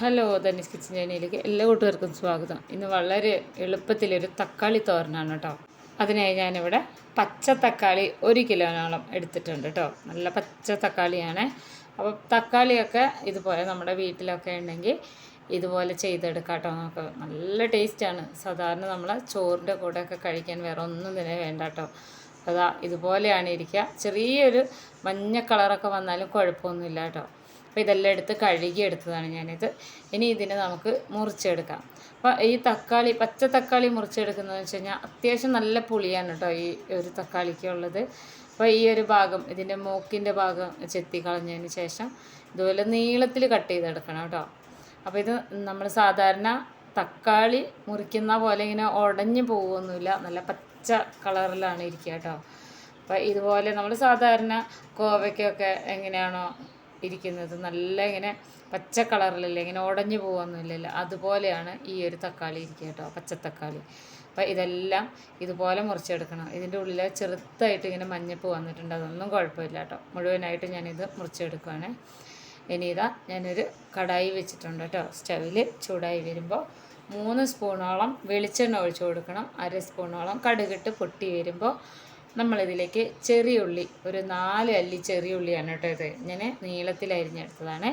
Hello Dhaneesh kitchen ചൈനയിലേക്ക് എല്ലാ കൂട്ടുകാർക്കും സ്വാഗതം. ഇന്ന് വളരെ എളുപ്പത്തിലൊരു തക്കാളി തോരനാണ് കേട്ടോ. അതിനായി ഞാനിവിടെ പച്ച തക്കാളി ഒരു കിലോനോളം എടുത്തിട്ടുണ്ട് കേട്ടോ. നല്ല പച്ച തക്കാളിയാണ്. അപ്പോൾ തക്കാളിയൊക്കെ ഇതുപോലെ നമ്മുടെ വീട്ടിലൊക്കെ ഉണ്ടെങ്കിൽ ഇതുപോലെ ചെയ്തെടുക്കാം കേട്ടോ. നമുക്ക് നല്ല ടേസ്റ്റാണ് സാധാരണ നമ്മൾ ചോറിന്റെ കൂടെയൊക്കെ കഴിക്കാൻ വേറെ ഒന്നും തന്നെ വേണ്ട കേട്ടോ. അതാ ഇതുപോലെയാണ് ഇരിക്കുക. ചെറിയൊരു മഞ്ഞ കളറൊക്കെ വന്നാലും കുഴപ്പമൊന്നുമില്ല കേട്ടോ. അപ്പോൾ ഇതെല്ലാം എടുത്ത് കഴുകി എടുത്തതാണ് ഞാനിത്. ഇനി ഇതിനെ നമുക്ക് മുറിച്ചെടുക്കാം. അപ്പോൾ ഈ തക്കാളി പച്ച തക്കാളി മുറിച്ചെടുക്കുന്നതെന്ന് വെച്ച് കഴിഞ്ഞാൽ അത്യാവശ്യം നല്ല പുളിയാണ് കേട്ടോ ഈ ഒരു തക്കാളിക്ക് ഉള്ളത്. അപ്പോൾ ഈ ഒരു ഭാഗം ഇതിന്റെ മൂക്കിന്റെ ഭാഗം ചെത്തി കളഞ്ഞതിന് ശേഷം ഇതുപോലെ നീളത്തിൽ കട്ട് ചെയ്തെടുക്കണം കേട്ടോ. അപ്പോൾ ഇത് നമ്മൾ സാധാരണ തക്കാളി മുറിക്കുന്ന പോലെ ഇങ്ങനെ ഉടഞ്ഞു പോകുമൊന്നുമില്ല നല്ല പച്ച കളറിലാണ് ഇരിക്കുക കേട്ടോ. അപ്പോൾ ഇതുപോലെ നമ്മൾ സാധാരണ കോവയ്ക്കൊക്കെ എങ്ങനെയാണോ ഇരിക്കുന്നത് നല്ല ഇങ്ങനെ പച്ച കളറിലല്ല ഇങ്ങനെ ഉടഞ്ഞു പോകുന്നില്ലല്ലോ. അതുപോലെയാണ് ഈ ഒരു തക്കാളി ഇരിക്കുക കേട്ടോ പച്ചത്തക്കാളി. അപ്പം ഇതെല്ലാം ഇതുപോലെ മുറിച്ചെടുക്കണം. ഇതിന്റെ ഉള്ളിൽ ചെറുതായിട്ട് ഇങ്ങനെ മഞ്ഞപ്പ് വന്നിട്ടുണ്ട്. അതൊന്നും കുഴപ്പമില്ല കേട്ടോ. മുഴുവനായിട്ട് ഞാനിത് മുറിച്ചെടുക്കുകയാണ് ഇനി ഇതാ ഞാനൊരു കടായി വെച്ചിട്ടുണ്ട് കേട്ടോ. സ്റ്റവിൽ ചൂടായി വരുമ്പോൾ മൂന്ന് സ്പൂണോളം വെളിച്ചെണ്ണ ഒഴിച്ചു കൊടുക്കണം. അര സ്പൂണോളം കടുകിട്ട് പൊട്ടി വരുമ്പോൾ നമ്മളിതിലേക്ക് ചെറിയ ഉള്ളി ഒരു നാല് അല്ലി ചെറിയ ഉള്ളിയാണ് കേട്ടോ ഇത്. ഞാൻ നീളത്തിൽ അരിഞ്ഞെടുത്തതാണ്.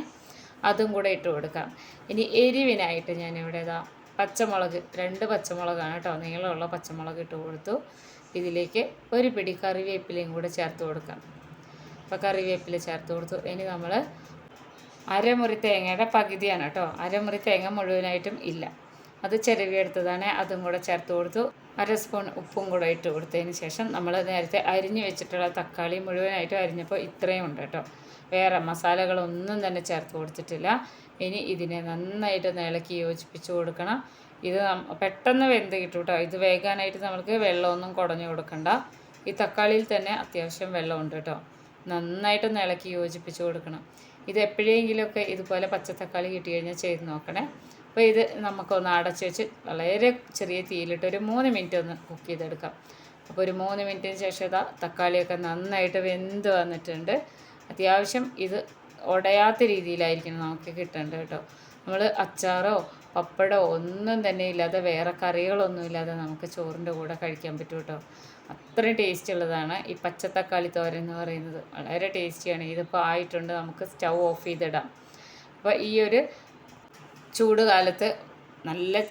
അതും കൂടെ ഇട്ട് കൊടുക്കാം. ഇനി എരിവിനായിട്ട് ഞാനിവിടെ ഇതാ പച്ചമുളക് രണ്ട് പച്ചമുളകാണ് കേട്ടോ. നീളമുള്ള പച്ചമുളക് ഇട്ട് കൊടുത്തു. ഇതിലേക്ക് ഒരു പിടി കറിവേപ്പിലയും കൂടെ ചേർത്ത് കൊടുക്കാം. അപ്പോൾ കറിവേപ്പില ചേർത്ത് കൊടുത്തു. ഇനി നമ്മൾ അരമുറി തേങ്ങയുടെ പകുതിയാണ് കേട്ടോ. അരമുറി തേങ്ങ മുഴുവനായിട്ടും ഇല്ല. അത് ചിരവിയെടുത്തതാണ് അതും കൂടെ ചേർത്ത് കൊടുത്തു. അര സ്പൂൺ ഉപ്പും കൂടെ ഇട്ട് കൊടുത്തതിന് ശേഷം നമ്മൾ നേരത്തെ അരിഞ്ഞു വെച്ചിട്ടുള്ള തക്കാളി മുഴുവനായിട്ടും അരിഞ്ഞപ്പോൾ ഇത്രയും ഉണ്ട് കേട്ടോ. വേറെ മസാലകളൊന്നും തന്നെ ചേർത്ത് കൊടുത്തിട്ടില്ല. ഇനി ഇതിനെ നന്നായിട്ട് ഇളക്കി യോജിപ്പിച്ച് കൊടുക്കണം. ഇത് പെട്ടെന്ന് വെന്ത് കിട്ടും കേട്ടോ. ഇത് വേകാനായിട്ട് നമുക്ക് വെള്ളമൊന്നും കുടഞ്ഞു കൊടുക്കണ്ട. ഈ തക്കാളിയിൽ തന്നെ അത്യാവശ്യം വെള്ളമുണ്ട് കേട്ടോ. നന്നായിട്ട് ഇളക്കി യോജിപ്പിച്ച് കൊടുക്കണം. ഇത് എപ്പോഴെങ്കിലുമൊക്കെ ഇതുപോലെ പച്ചത്തക്കാളി കിട്ടി കഴിഞ്ഞാൽ ചെയ്ത് നോക്കണേ. അപ്പോൾ ഇത് നമുക്കൊന്ന് അടച്ച് വെച്ച് വളരെ ചെറിയ തീയിലിട്ട് ഒരു മൂന്ന് മിനിറ്റ് ഒന്ന് കുക്ക് ചെയ്തെടുക്കാം. അപ്പോൾ ഒരു മൂന്ന് മിനിറ്റിന് ശേഷം ഇതാ തക്കാളിയൊക്കെ നന്നായിട്ട് വെന്ത് വന്നിട്ടുണ്ട്. അത്യാവശ്യം ഇത് ഉടയാത്ത രീതിയിലായിരിക്കണം നമുക്ക് കിട്ടേണ്ടത് കേട്ടോ. നമ്മൾ അച്ചാറോ പപ്പടോ ഒന്നും തന്നെ ഇല്ലാതെ വേറെ കറികളൊന്നും ഇല്ലാതെ നമുക്ക് ചോറിന്റെ കൂടെ കഴിക്കാൻ പറ്റും കേട്ടോ. അത്രയും ടേസ്റ്റ് ഉള്ളതാണ്. ഈ പച്ചത്തക്കാളി തോരൻ എന്ന് പറയുന്നത് വളരെ ടേസ്റ്റിയാണ് ഇതിപ്പോൾ ആയിട്ടുണ്ട്. നമുക്ക് സ്റ്റൗ ഓഫ് ചെയ്തിടാം. അപ്പോൾ ഈ ഒരു ചൂട് കാലത്ത് നല്ല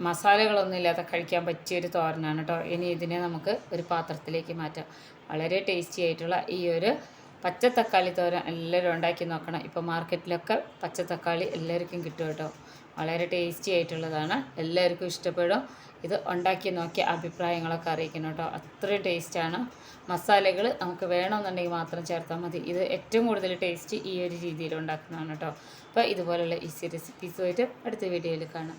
മസാലകളൊന്നും ഇല്ലാതെ കഴിക്കാൻ പറ്റിയ ഒരു തോരനാണ് കേട്ടോ. ഇനി ഇതിനെ നമുക്ക് ഒരു പാത്രത്തിലേക്ക് മാറ്റാം. വളരെ ടേസ്റ്റി ആയിട്ടുള്ള ഈ ഒരു പച്ചത്തക്കാളി തോരൻ എല്ലാവരും ഉണ്ടാക്കി നോക്കണം. ഇപ്പോൾ മാർക്കറ്റിലൊക്കെ പച്ചത്തക്കാളി എല്ലാവർക്കും കിട്ടും കേട്ടോ. വളരെ ടേസ്റ്റി ആയിട്ടുള്ളതാണ്. എല്ലാവർക്കും ഇഷ്ടപ്പെടും. ഇത് ഉണ്ടാക്കി നോക്കിയ അഭിപ്രായങ്ങളൊക്കെ അറിയിക്കണം കേട്ടോ. അത്രയും ടേസ്റ്റാണ് മസാലകൾ നമുക്ക് വേണമെന്നുണ്ടെങ്കിൽ മാത്രം ചേർത്താൽ മതി. ഇത് ഏറ്റവും കൂടുതൽ ടേസ്റ്റ് ഈ ഒരു രീതിയിൽ ഉണ്ടാക്കുന്നതാണ് കേട്ടോ. അപ്പോൾ ഇതുപോലുള്ള ഈസി റെസിപ്പീസ് റെസിപ്പീസുമായിട്ട് അടുത്ത വീഡിയോയിൽ കാണാം.